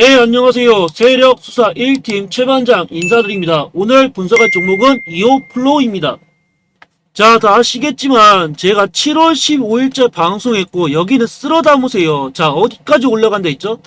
네, 안녕하세요. 세력 수사 1팀 최반장 인사드립니다. 오늘 분석할 종목은 2호 플로우입니다. 자, 다 아시겠지만 제가 7월 15일째 방송했고 여기는 쓸어 담으세요. 자, 어디까지 올라간다 했죠?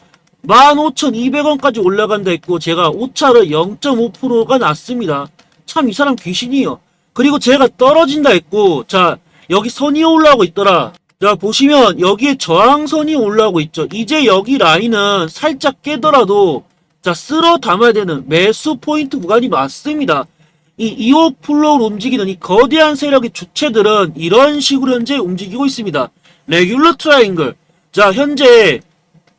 15,200원까지 올라간다 했고 제가 오차를 0.5%가 났습니다. 참 이 사람 귀신이에요. 그리고 제가 떨어진다 했고 자, 여기 선이 올라오고 있더라. 자, 보시면 여기에 저항선이 올라오고 있죠. 이제 여기 라인은 살짝 깨더라도 자, 쓸어 담아야 되는 매수 포인트 구간이 맞습니다. 이 2호 플로우로 움직이는 이 거대한 세력의 주체들은 이런 식으로 현재 움직이고 있습니다. 레귤러 트라이앵글. 자, 현재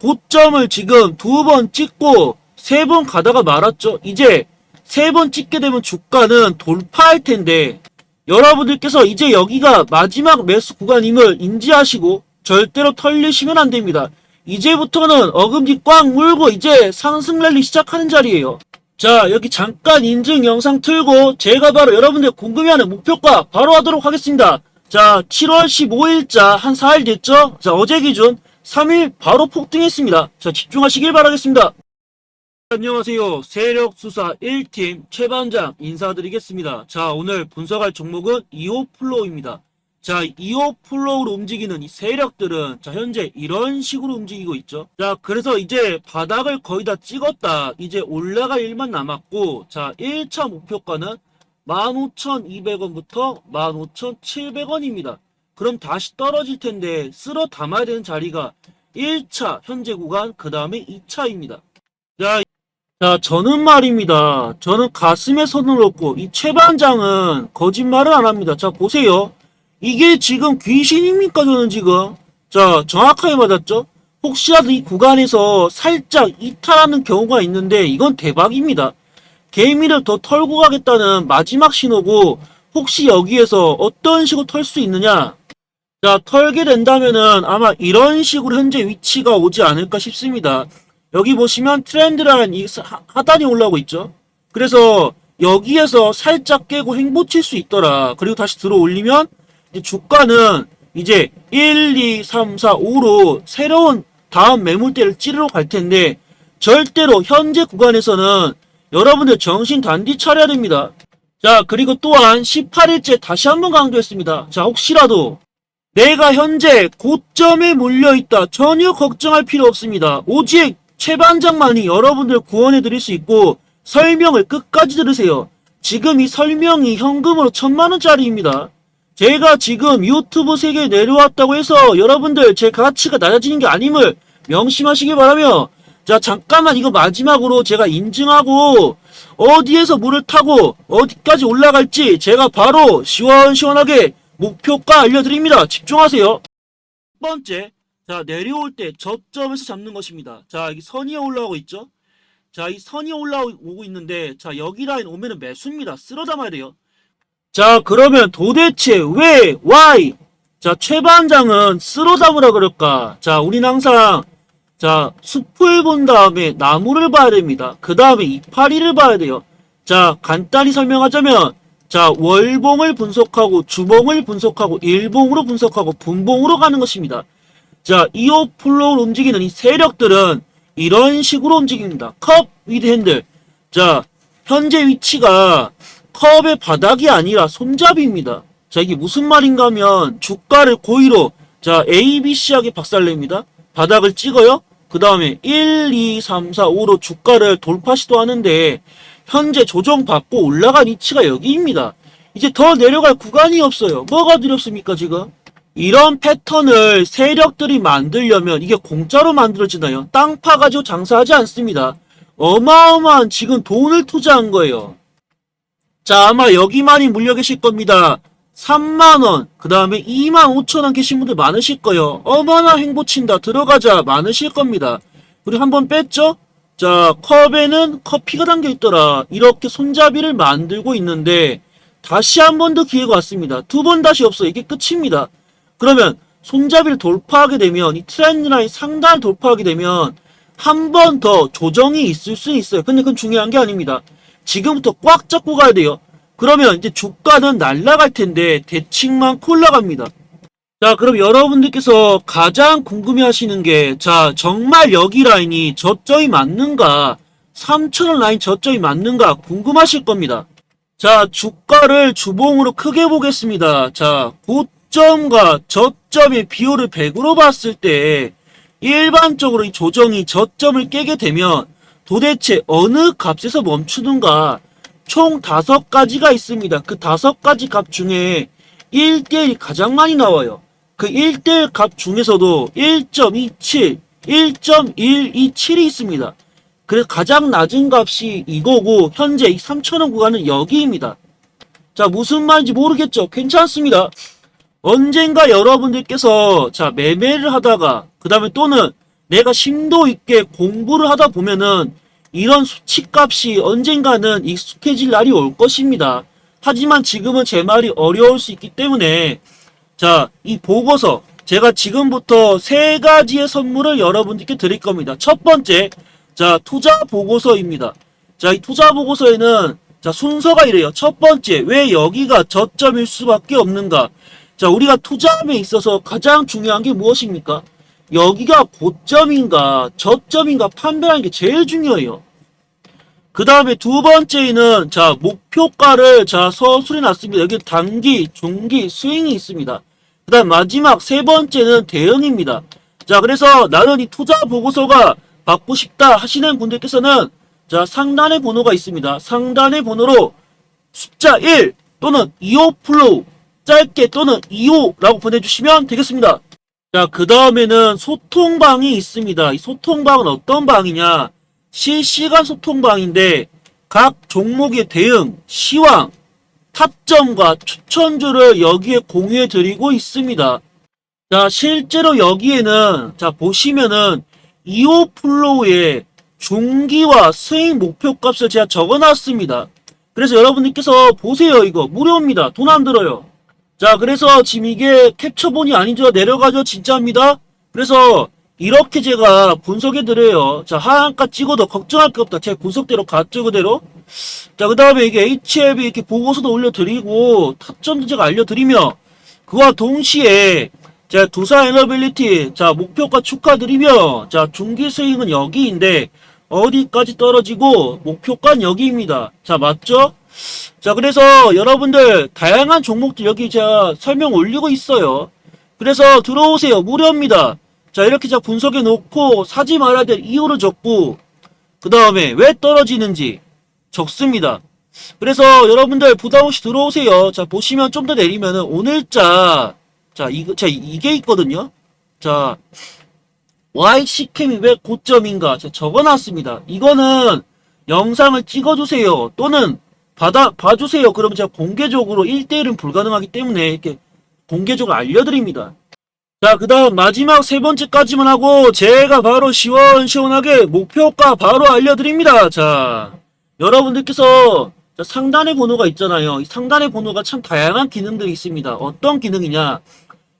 고점을 지금 두 번 찍고 세 번 가다가 말았죠. 이제 세 번 찍게 되면 주가는 돌파할 텐데 여러분들께서 이제 여기가 마지막 매수 구간임을 인지하시고 절대로 털리시면 안 됩니다. 이제부터는 어금니 꽉 물고 이제 상승 랠리 시작하는 자리예요. 자, 여기 잠깐 인증 영상 틀고 제가 바로 여러분들 궁금해하는 목표가 바로 하도록 하겠습니다. 자, 7월 15일자 한 4일 됐죠? 자, 어제 기준 3일 바로 폭등했습니다. 자, 집중하시길 바라겠습니다. 안녕하세요. 세력 수사 1팀 최반장 인사드리겠습니다. 자, 오늘 분석할 종목은 2호 플로우입니다. 자, 2호 플로우로 움직이는 이 세력들은 자, 현재 이런 식으로 움직이고 있죠. 자, 그래서 이제 바닥을 거의 다 찍었다. 이제 올라갈 일만 남았고, 자, 1차 목표가는 15,200원부터 15,700원입니다. 그럼 다시 떨어질 텐데 쓸어 담아야 되는 자리가 1차 현재 구간, 그 다음에 2차입니다. 자, 자, 저는 말입니다. 저는 가슴에 손을 얹고 이 최반장은 거짓말을 안 합니다. 자, 보세요. 이게 지금 귀신입니까? 저는 지금. 자, 정확하게 맞았죠? 혹시라도 이 구간에서 살짝 이탈하는 경우가 있는데 이건 대박입니다. 개미를 더 털고 가겠다는 마지막 신호고 혹시 여기에서 어떤 식으로 털 수 있느냐? 자, 털게 된다면은 아마 이런 식으로 현재 위치가 오지 않을까 싶습니다. 여기 보시면 트렌드 라인 이 하- 하단이 올라오고 있죠. 그래서 여기에서 살짝 깨고 행보칠 수 있더라. 그리고 다시 들어 올리면 이제 주가는 이제 1, 2, 3, 4, 5로 새로운 다음 매물대를 찌르러 갈 텐데 절대로 현재 구간에서는 여러분들 정신 단디 차려야 됩니다. 자, 그리고 또한 18일째 다시 한번 강조했습니다. 자, 혹시라도 내가 현재 고점에 몰려있다. 전혀 걱정할 필요 없습니다. 오직 최반장만이 여러분들 구원해 드릴 수 있고 설명을 끝까지 들으세요. 지금 이 설명이 현금으로 천만 원짜리입니다. 제가 지금 유튜브 세계에 내려왔다고 해서 여러분들 제 가치가 낮아지는 게 아님을 명심하시기 바라며 자 잠깐만 이거 마지막으로 제가 인증하고 어디에서 물을 타고 어디까지 올라갈지 제가 바로 시원시원하게 목표가 알려드립니다. 집중하세요. 첫 번째, 자 내려올 때 저점에서 잡는 것입니다. 자 여기 선이 올라오고 있죠. 자 이 선이 올라오고 있는데 자 여기 라인 오면은 매수입니다. 쓸어 담아야 돼요. 자 그러면 도대체 왜 why 자 최반장은 쓸어 담으라 그럴까? 자 우리는 항상 자 숲을 본 다음에 나무를 봐야 됩니다. 그 다음에 이파리를 봐야 돼요. 자 간단히 설명하자면 자 월봉을 분석하고 주봉을 분석하고 일봉으로 분석하고 분봉으로 가는 것입니다. 자, 이오 플로우로 움직이는 이 세력들은 이런 식으로 움직입니다. 컵 위드 핸들. 자, 현재 위치가 컵의 바닥이 아니라 손잡이입니다. 자, 이게 무슨 말인가 하면 주가를 고의로 자, A, B, C하게 박살냅니다. 바닥을 찍어요. 그 다음에 1, 2, 3, 4, 5로 주가를 돌파 시도하는데 현재 조정받고 올라간 위치가 여기입니다. 이제 더 내려갈 구간이 없어요. 뭐가 두렵습니까, 지금? 이런 패턴을 세력들이 만들려면 이게 공짜로 만들어지나요? 땅 파가지고 장사하지 않습니다. 어마어마한 지금 돈을 투자한 거예요. 자, 아마 여기만이 물려 계실 겁니다. 3만원, 그 다음에 2만 5천원 계신 분들 많으실 거예요. 어머나 행보친다, 들어가자, 많으실 겁니다. 우리 한번 뺐죠? 자, 컵에는 커피가 담겨 있더라. 이렇게 손잡이를 만들고 있는데, 다시 한 번 더 기회가 왔습니다. 두 번 다시 없어. 이게 끝입니다. 그러면 손잡이를 돌파하게 되면 이 트렌드 라인 상단을 돌파하게 되면 한 번 더 조정이 있을 수 있어요. 근데 그건 중요한 게 아닙니다. 지금부터 꽉 잡고 가야 돼요. 그러면 이제 주가는 날라갈 텐데 대칭만 올라갑니다. 자, 그럼 여러분들께서 가장 궁금해 하시는 게, 자, 정말 여기 라인이 저점이 맞는가, 3천원 라인 저점이 맞는가 궁금하실 겁니다. 자, 주가를 주봉으로 크게 보겠습니다. 자, 고점과 저점의 비율을 100으로 봤을 때, 일반적으로 이 조정이 저점을 깨게 되면 도대체 어느 값에서 멈추는가 총 다섯 가지가 있습니다. 그 다섯 가지 값 중에 1대1이 가장 많이 나와요. 그 1대1 값 중에서도 1.27, 1.127이 있습니다. 그래서 가장 낮은 값이 이거고 현재 이 3,000원 구간은 여기입니다. 자 무슨 말인지 모르겠죠? 괜찮습니다. 언젠가 여러분들께서 자 매매를 하다가 그 다음에 또는 내가 심도 있게 공부를 하다 보면은 이런 수치값이 언젠가는 익숙해질 날이 올 것입니다. 하지만 지금은 제 말이 어려울 수 있기 때문에 자, 이 보고서 제가 지금부터 세 가지의 선물을 여러분들께 드릴 겁니다. 첫 번째, 자, 투자 보고서입니다. 자, 이 투자 보고서에는 자, 순서가 이래요. 첫 번째, 왜 여기가 저점일 수밖에 없는가? 자, 우리가 투자함에 있어서 가장 중요한 게 무엇입니까? 여기가 고점인가, 저점인가 판별하는 게 제일 중요해요. 그 다음에 두 번째는 자 목표가를 자 서술해 놨습니다. 여기 단기, 중기, 스윙이 있습니다. 그 다음 마지막 세 번째는 대응입니다. 자 그래서 나는 이 투자 보고서가 받고 싶다 하시는 분들께서는 자 상단에 번호가 있습니다. 상단의 번호로 숫자 1 또는 25 플로우 짧게 또는 25라고 보내주시면 되겠습니다. 자 그 다음에는 소통방이 있습니다. 이 소통방은 어떤 방이냐? 실시간 소통방인데 각 종목의 대응, 시황, 타점과 추천주를 여기에 공유해 드리고 있습니다. 자, 실제로 여기에는 자 보시면은 2호 플로우의 중기와 스윙 목표 값을 제가 적어 놨습니다. 그래서 여러분들께서 보세요. 이거 무료입니다. 돈 안 들어요. 자, 그래서 지금 이게 캡처본이 아니죠. 내려가죠. 진짜입니다. 그래서 이렇게 제가 분석해 드려요. 자, 하한가 찍어도 걱정할 게 없다. 제 분석대로 갔죠, 그대로. 자, 그 다음에 이게 HLB 이렇게 보고서도 올려드리고, 타점도 제가 알려드리며, 그와 동시에, 자, 두사 에너빌리티, 자, 목표가 축하드리며, 자, 중기 스윙은 여기인데, 어디까지 떨어지고, 목표가는 여기입니다. 자, 맞죠? 자, 그래서 여러분들, 다양한 종목들 여기 제가 설명 올리고 있어요. 그래서 들어오세요. 무료입니다. 자, 이렇게 제가 분석해 놓고 사지 말아야 될 이유를 적고 그 다음에 왜 떨어지는지 적습니다. 그래서 여러분들 부담 없이 들어오세요. 자, 보시면 좀 더 내리면은 오늘자 자, 이거 자, 이게 있거든요. 자, YC캠이 왜 고점인가 제가 적어 놨습니다. 이거는 영상을 찍어 주세요. 또는 받아 봐 주세요. 그러면 제가 공개적으로 1대1은 불가능하기 때문에 이렇게 공개적으로 알려 드립니다. 자, 그 다음 마지막 세 번째까지만 하고 제가 바로 시원시원하게 목표가 바로 알려드립니다. 자, 여러분들께서 자, 상단의 번호가 있잖아요. 이 상단의 번호가 참 다양한 기능들이 있습니다. 어떤 기능이냐?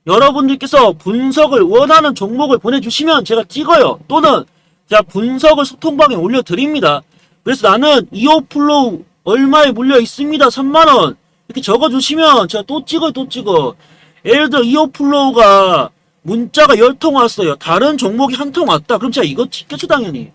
여러분들께서 분석을 원하는 종목을 보내주시면 제가 찍어요. 또는 제가 분석을 소통방에 올려드립니다. 그래서 나는 2호 플로우 얼마에 물려 있습니다. 3만원. 이렇게 적어주시면 제가 또 찍어요, 또 찍어. 예를 들어 2호 플로우가 문자가 10통 왔어요. 다른 종목이 한 통 왔다. 그럼 제가 이거 찍겠죠, 당연히.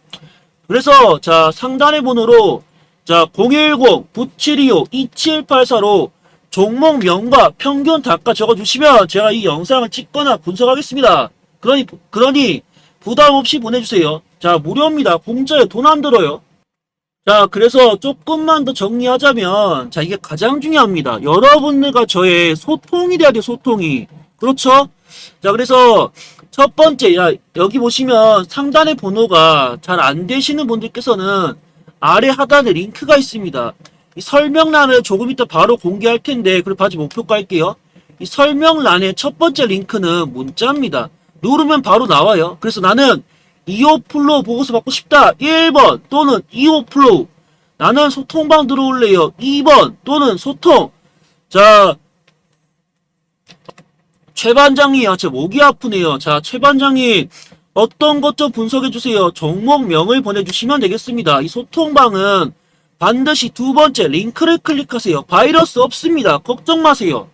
그래서 자 상단의 번호로 자 010-9725-2784로 종목명과 평균 단가 적어주시면 제가 이 영상을 찍거나 분석하겠습니다. 그러니 그러니 부담 없이 보내주세요. 자 무료입니다. 공짜에 돈 안 들어요. 자 그래서 조금만 더 정리하자면 자 이게 가장 중요합니다. 여러분들과 저의 소통이 돼야 돼요. 소통이 그렇죠? 자 그래서 첫 번째 야 여기 보시면 상단의 번호가 잘 안 되시는 분들께서는 아래 하단에 링크가 있습니다. 이 설명란을 조금 이따 바로 공개할 텐데 그리고 바지 목표 깔게요. 이 설명란의 첫 번째 링크는 문자입니다. 누르면 바로 나와요. 그래서 나는 2호 플로우 보고서 받고 싶다. 1번 또는 2호 플로우. 나는 소통방 들어올래요. 2번 또는 소통. 자, 최 반장님, 아, 제 목이 아프네요. 자, 최 반장님, 어떤 것 좀 분석해 주세요. 종목명을 보내주시면 되겠습니다. 이 소통방은 반드시 두 번째 링크를 클릭하세요. 바이러스 없습니다. 걱정 마세요.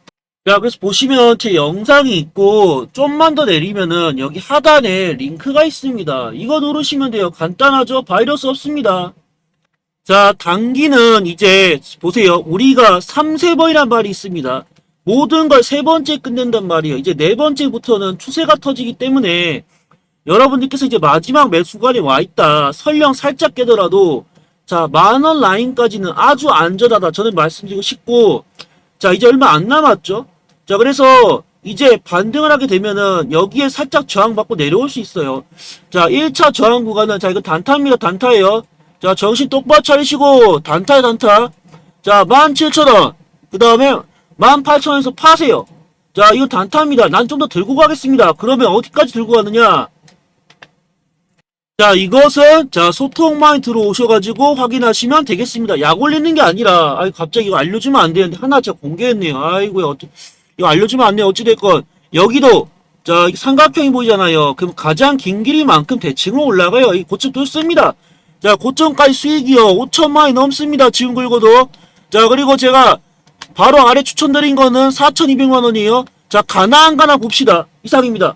자, 그래서 보시면 제 영상이 있고, 좀만 더 내리면은 여기 하단에 링크가 있습니다. 이거 누르시면 돼요. 간단하죠? 바이러스 없습니다. 자, 단기는 이제 보세요. 우리가 3, 세번이란 말이 있습니다. 모든 걸 세 번째 끝낸단 말이에요. 이제 네 번째부터는 추세가 터지기 때문에 여러분들께서 이제 마지막 매수관에 와 있다. 설령 살짝 깨더라도 자, 만원 라인까지는 아주 안전하다. 저는 말씀드리고 싶고 자, 이제 얼마 안 남았죠? 자, 그래서 이제 반등을 하게 되면은 여기에 살짝 저항받고 내려올 수 있어요. 자, 1차 저항 구간은 자, 이거 단타입니다. 단타예요. 자, 정신 똑바로 차리시고 단타에 단타. 자, 17,000원. 그 다음에 18,000원에서 파세요. 자, 이거 단타입니다. 난 좀 더 들고 가겠습니다. 그러면 어디까지 들고 가느냐? 자, 이것은 자, 소통망에 들어오셔가지고 확인하시면 되겠습니다. 약 올리는 게 아니라, 아이, 갑자기 이거 알려주면 안 되는데, 하나 제가 공개했네요. 아이고야, 어찌, 이거 알려주면 안 돼요. 어찌됐건. 여기도, 자, 이 삼각형이 보이잖아요. 그럼 가장 긴 길이만큼 대칭으로 올라가요. 이 고점 뚫습니다. 자, 고점까지 수익이요. 5천만 원이 넘습니다. 지금 긁어도. 자, 그리고 제가 바로 아래 추천드린 거는 4,200만 원이에요. 자, 가나 안 가나 봅시다. 이상입니다.